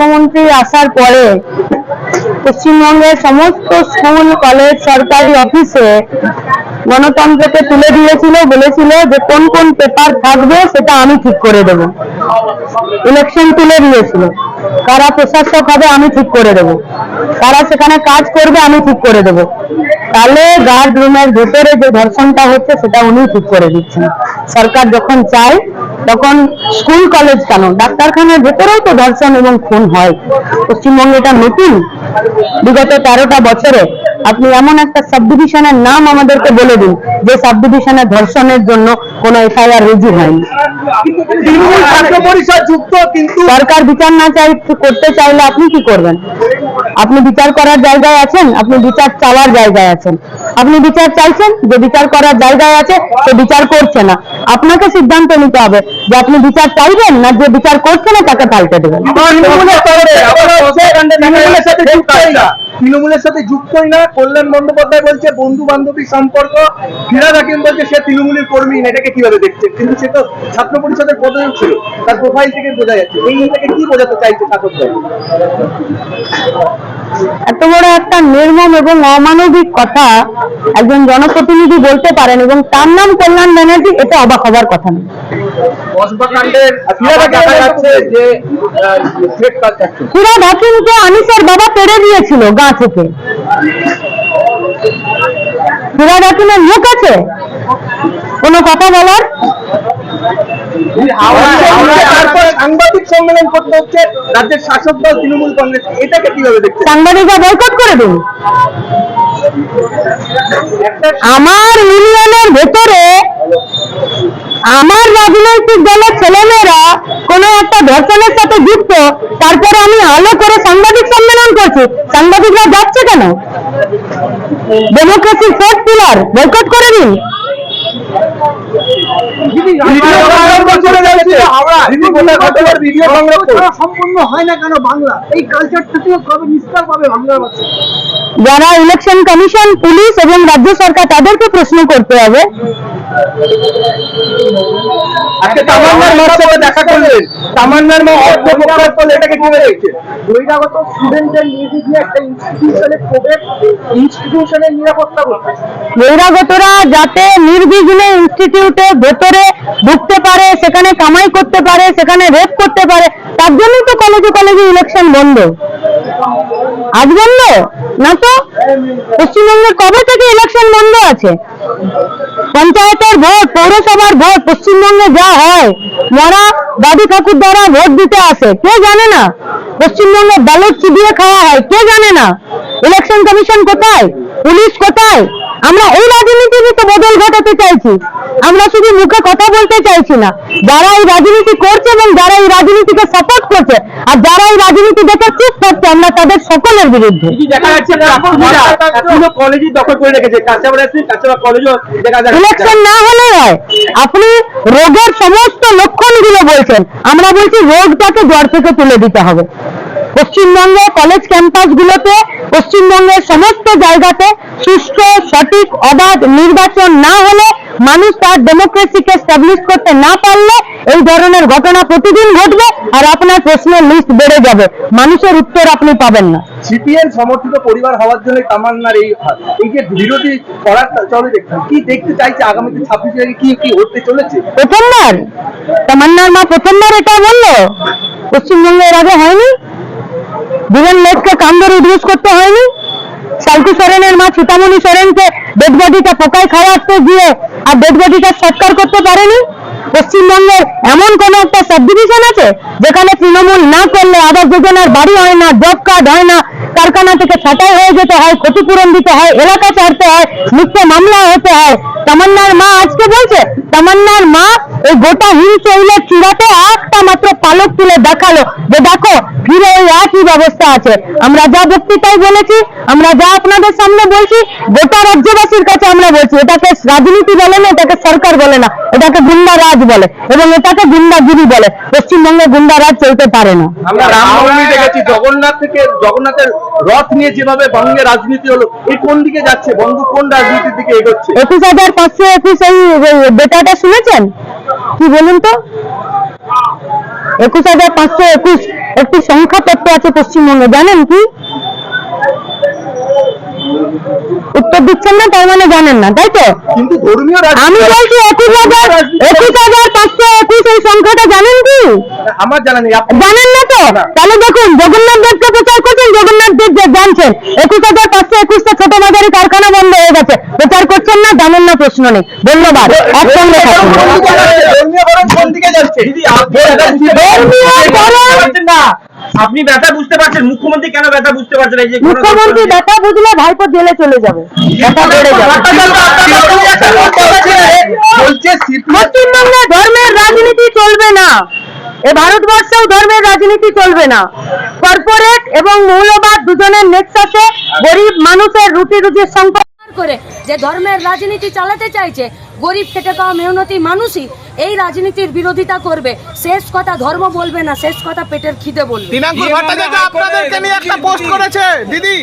মুখ্যমন্ত্রী আসার পরে পশ্চিমবঙ্গের সমস্ত স্কুল, কলেজ, সরকারি অফিসে গণতন্ত্রকে তুলে দিয়েছিল, বলেছিল যে কোন কোন পেপার থাকবে সেটা আমি ঠিক করে দেবো। ইলেকশন তুলে দিয়েছিল। কারা প্রশাসক হবে আমি ঠিক করে দেবো। কারা সেখানে কাজ করবে আমি ঠিক করে দেবো। তাহলে গার্ড রুমের ভেতরে যে ধর্ষণটা হচ্ছে সেটা উনি ঠিক করে দিচ্ছেন। সরকার যখন চায়, তখন স্কুল কলেজ কেন ডাক্তারখানার ভেতরেও তো ধর্ষণ এবং খুন হয়। পশ্চিমবঙ্গে এটা নতুন। বিগত তেরোটা বছরে আপনি এমন একটা সাব ডিভিশনের নাম আমাদেরকে বলে দিন যে সাব ডিভিশনে ধর্ষণের জন্য কোনো এফআইআর রুজু হয়নি। তৃণমূল ছাত্র পরিষদ যুক্ত কিন্তু সরকার বিচার না চাই করতে চাইলে আপনি কি করবেন? আপনি বিচার করার জায়গায় আছেন আপনি বিচার চাওয়ার জায়গায় আছেন। আপনি বিচার চাইছেন যে বিচার করার জায়গায় আছে সে বিচার করছে না। আপনাকে সিদ্ধান্ত নিতে হবে যে আপনি বিচার চাইবেন না যে বিচার করছে না তাকে পাল্টে দেবেন। তৃণমূলের সাথে যুক্তই না না কল্যাণ বন্দ্যোপাধ্যায় বলছে বন্ধু বান্ধবী সম্পর্ক ফিরাদ হাকিম বলছে সে তৃণমূলের কর্মী না এটাকে কীভাবে দেখছে? কিন্তু সে তো ছাত্র পরিষদের পদে ছিল, তার প্রোফাইল থেকে বোঝা যাচ্ছে। এই এটাকে কি বোঝাতে চাইছে শাসকদল এত বড় একটা নির্মম এবং অমানবিক কথা একজন জনপ্রতিনিধি বলতে পারেন এবং তার নাম কল্যাণ ব্যানার্জি, এটা অবাক হবার কথা নয় আনিসের বাবা পেরে দিয়েছিল গা থেকে। মুখ আছে? কোনো কথা বলার? তারপর সাংবাদিক সম্মেলন করতে হচ্ছে রাজ্যের শাসক দল তৃণমূল কংগ্রেস। এটাকে কীভাবে দেখছে সাংবাদিকরা বয়কট করে দিন। আমার ইউনিয়নের ভেতরে রাজনৈতিক দলের ছেলেমেয়েরা কোনো একটা ধর্ষণের সাথে যুক্ত তারপরে আমি আলো করে সাংবাদিক সম্মেলন করছি। সাংবাদিকরা যাচ্ছে কেন? ডেমোক্রেসির ফোর্থ পিলার বয়কট করে দিন। সম্পূর্ণ হয় না কেন বাংলা? এই কালচারটা থেকে কবে নিস্তার পাবে বাংলার বাচ্চা যারা ইলেকশন কমিশন পুলিশ এবং রাজ্য সরকার তাদেরকে প্রশ্ন করতে হবে। আজকে তামান্নার মার সাথে দেখা করলেন। তামান্নার মা অর্থ প্রকাশ এটাকে কীভাবে দেখছে বহিরাগত স্টুডেন্টদের নির্বিঘ্নে একটা ইনস্টিটিউশনে প্রবেশ ইনস্টিটিউশনের নিরাপত্তা করতে বহিরাগতরা যাতে নির্বিঘ্নে ইনস্টিটিউটে ভেতরে ঢুকতে পারে সেখানে কামাই করতে পারে সেখানে রেপ করতে পারে তার জন্যই তো কলেজে কলেজে ইলেকশন বন্ধ। আজ বন্ধ? না তো? পশ্চিমবঙ্গে কবে থেকে ইলেকশন বন্ধ আছে? পঞ্চায়েতের ভোট, পৌরসভার ভোট, পশ্চিমবঙ্গে যা হয়, মরা দাদু ঠাকুর দ্বারা ভোট দিতে আসে। কে জানে না? পশ্চিমবঙ্গে ব্যালট চিবিয়ে খাওয়া হয়, কে জানে না? ইলেকশন কমিশন কোথায়? পুলিশ কোথায়? আমরা এই রাজনীতিরই তো বদল ঘটাতে চাইছি। আমরা শুধু মুখে কথা বলতে চাইছি না। যারা এই রাজনীতি করছে এবং যারা এই রাজনীতিকে সাপোর্ট করছে আর যারা এই রাজনীতি দেখে চুপ করছে আমরা তাদের সকলের বিরুদ্ধে। কি দেখা যাচ্ছে? প্রাক্তনীরা এখনও কলেজই দখল করে রেখেছে। কাঁচাপাড়া আছে কাঁচাপাড়া কলেজও দেখা যাচ্ছে। ইলেকশন না হলে হয়। আপনি রোগের সমস্ত লক্ষণগুলো বলছেন। আমরা বলছি রোগটাকে জ্বর থেকে তুলে দিতে হবে। পশ্চিমবঙ্গে কলেজ ক্যাম্পাসগুলোতে পশ্চিমবঙ্গের সমস্ত জায়গাতে সুষ্ঠু সঠিক অবাধ নির্বাচন না হলে মানুষ তার ডেমোক্রেসিকে স্টাবলিশ করতে না পারলে এই ধরনের ঘটনা প্রতিদিন ঘটবে আর আপনার প্রশ্নের লিস্ট বেড়ে যাবে। মানুষের উত্তর আপনি পাবেন না। সিপিএম সমর্থিত পরিবার হওয়ার জন্য তামান্নার এই। এই যে বিরোধী করার চলে কি দেখতে চাইছে আগামীতে ছাব্বিশ তারিখে? কি কি হতে চলেছে? প্রথমবার? তামান্নার মা প্রথমবার এটা বলল? পশ্চিমবঙ্গে এর আগে হয়নি? লোককে কাম ধরে ইউজ করতে হয়নি। সালকু সোরেনের মা সীতামণি সোরেনকে ডেড বডিটা পোকায় খাওয়াতে গিয়ে আর ডেড বডিটা সৎকার করতে পারেনি। পশ্চিমবঙ্গের এমন কোন একটা সাবডিভিশন আছে, যেখানে তৃণমূল না করলে আবাস যোজনার বাড়ি হয় না জব কার্ড হয় না কারখানা থেকে ছাঁটাই হয়ে যেতে হয়, ক্ষতিপূরণ দিতে হয়, এলাকা ছাড়তে হয়, মিথ্যে মামলা হতে হয়। তামান্নার মা আজকে বলছে, তামান্নার মা এই গোটা হিমশৈলের চূড়াতে একটা মাত্র পালক তুলে দেখাল যে দেখো, ফিরে ওই একই ব্যবস্থা আছে। আমরা যা বক্তৃতায় বলেছি, আমরা যা আপনাদের সামনে বলছি, গোটা রাজ্যবাসীর কাছে আমরা বলছি, এটাকে রাজনীতি বলে না, এটাকে সরকার বলে না, এটাকে গুন্ডা রাজ বলে এবং এটাকে গুন্ডাগিরি বলে। পশ্চিমবঙ্গে গুন্ডা রাজ চলতে পারে না। আমরা জগন্নাথ থেকে জগন্নাথের রথ নিয়ে যেভাবে বঙ্গে রাজনীতি হলো, এই কোন দিকে যাচ্ছে বন্ধু? কোন রাজনীতির দিকে এগোচ্ছে? একুশ হাজার পাঁচশো একুশ, এই বেটাটা শুনেছেন? কি বলুন তো? একুশ হাজার পাঁচশো একুশ একটি সংখ্যা তত্ত্ব আছে পশ্চিমবঙ্গে, জানেন কি? উত্তর দিচ্ছেন না তার মানে জানেন না তাই তো আমি বলছি একুশ হাজার একুশ হাজার পাঁচশো একুশ এই সংখ্যাটা জানেন কি আমার জানা নেই আপনি জানেন না তো তাহলে দেখুন জগন্নাথ দেবকে প্রচার করছেন জগন্নাথ দেব জানছেন একুশ হাজার পাঁচশো একুশটা ছোট মাঝারি কারখানা বন্ধ হয়ে গেছে প্রচার করছেন না জানেন না প্রশ্ন নেই ধন্যবাদ একসঙ্গে থাকুন আপনি ব্যথা বুঝতে পারছেন মুখ্যমন্ত্রী কেন ব্যথা বুঝতে পারছেন এই যে মুখ্যমন্ত্রী দেখা বুঝলে ভাইপো জেলে চলে যাবে। দেখা বেড়ে যাবে। পশ্চিমবঙ্গে ধর্মের রাজনীতি চলবে না। এ ভারতবর্ষেও ধর্মের রাজনীতি চলবে না। কর্পোরেট এবং মৌলবাদ দুজনের নেক্সাসে গরিব মানুষের রুটি রুজির সংকট। করে যে ধর্মের রাজনীতি চালাতে চাইছে গরিব খেটে পাওয়া মেহনতি মানুষই এই রাজনীতির বিরোধিতা করবে। শেষ কথা ধর্ম বলবে না শেষ কথা পেটের খিদে বলবে। আপনাদেরকে নিয়ে একটা পোস্ট করেছে দিদি।